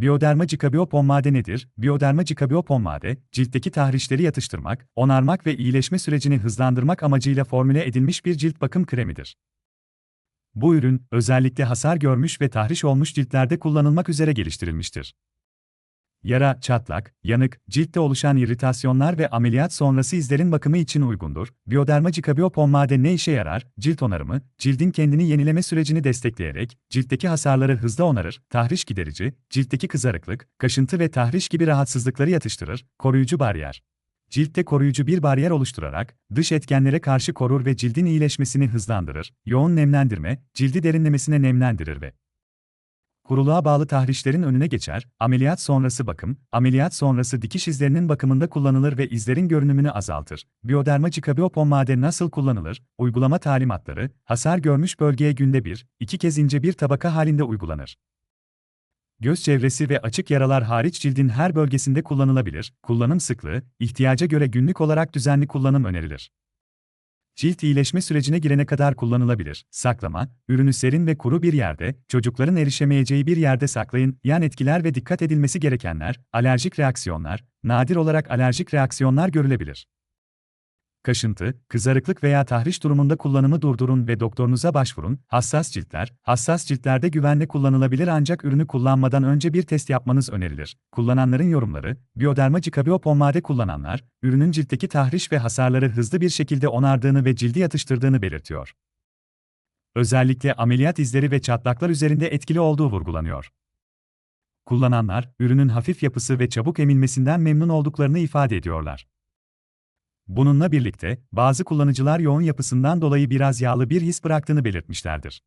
Bioderma Cicabio pommade nedir? Bioderma Cicabio pommade, ciltteki tahrişleri yatıştırmak, onarmak ve iyileşme sürecini hızlandırmak amacıyla formüle edilmiş bir cilt bakım kremidir. Bu ürün, özellikle hasar görmüş ve tahriş olmuş ciltlerde kullanılmak üzere geliştirilmiştir. Yara, çatlak, yanık, ciltte oluşan irritasyonlar ve ameliyat sonrası izlerin bakımı için uygundur. Bioderma Cicabio pommade ne işe yarar? Cilt onarımı, cildin kendini yenileme sürecini destekleyerek, ciltteki hasarları hızla onarır, tahriş giderici, ciltteki kızarıklık, kaşıntı ve tahriş gibi rahatsızlıkları yatıştırır, koruyucu bariyer. Ciltte koruyucu bir bariyer oluşturarak, dış etkenlere karşı korur ve cildin iyileşmesini hızlandırır, yoğun nemlendirme, cildi derinlemesine nemlendirir ve kuruluğa bağlı tahrişlerin önüne geçer, ameliyat sonrası bakım, ameliyat sonrası dikiş izlerinin bakımında kullanılır ve izlerin görünümünü azaltır. Bioderma Cicabio pommade nasıl kullanılır? Uygulama talimatları, hasar görmüş bölgeye günde bir, iki kez ince bir tabaka halinde uygulanır. Göz çevresi ve açık yaralar hariç cildin her bölgesinde kullanılabilir. Kullanım sıklığı, ihtiyaca göre günlük olarak düzenli kullanım önerilir. Cilt iyileşme sürecine girene kadar kullanılabilir. Saklama, ürünü serin ve kuru bir yerde, çocukların erişemeyeceği bir yerde saklayın. Yan etkiler ve dikkat edilmesi gerekenler, alerjik reaksiyonlar, nadir olarak alerjik reaksiyonlar görülebilir. Kaşıntı, kızarıklık veya tahriş durumunda kullanımı durdurun ve doktorunuza başvurun. Hassas ciltler, hassas ciltlerde güvenle kullanılabilir ancak ürünü kullanmadan önce bir test yapmanız önerilir. Kullananların yorumları, Bioderma Cicabio kullananlar, ürünün ciltteki tahriş ve hasarları hızlı bir şekilde onardığını ve cildi yatıştırdığını belirtiyor. Özellikle ameliyat izleri ve çatlaklar üzerinde etkili olduğu vurgulanıyor. Kullananlar, ürünün hafif yapısı ve çabuk emilmesinden memnun olduklarını ifade ediyorlar. Bununla birlikte, bazı kullanıcılar yoğun yapısından dolayı biraz yağlı bir his bıraktığını belirtmişlerdir.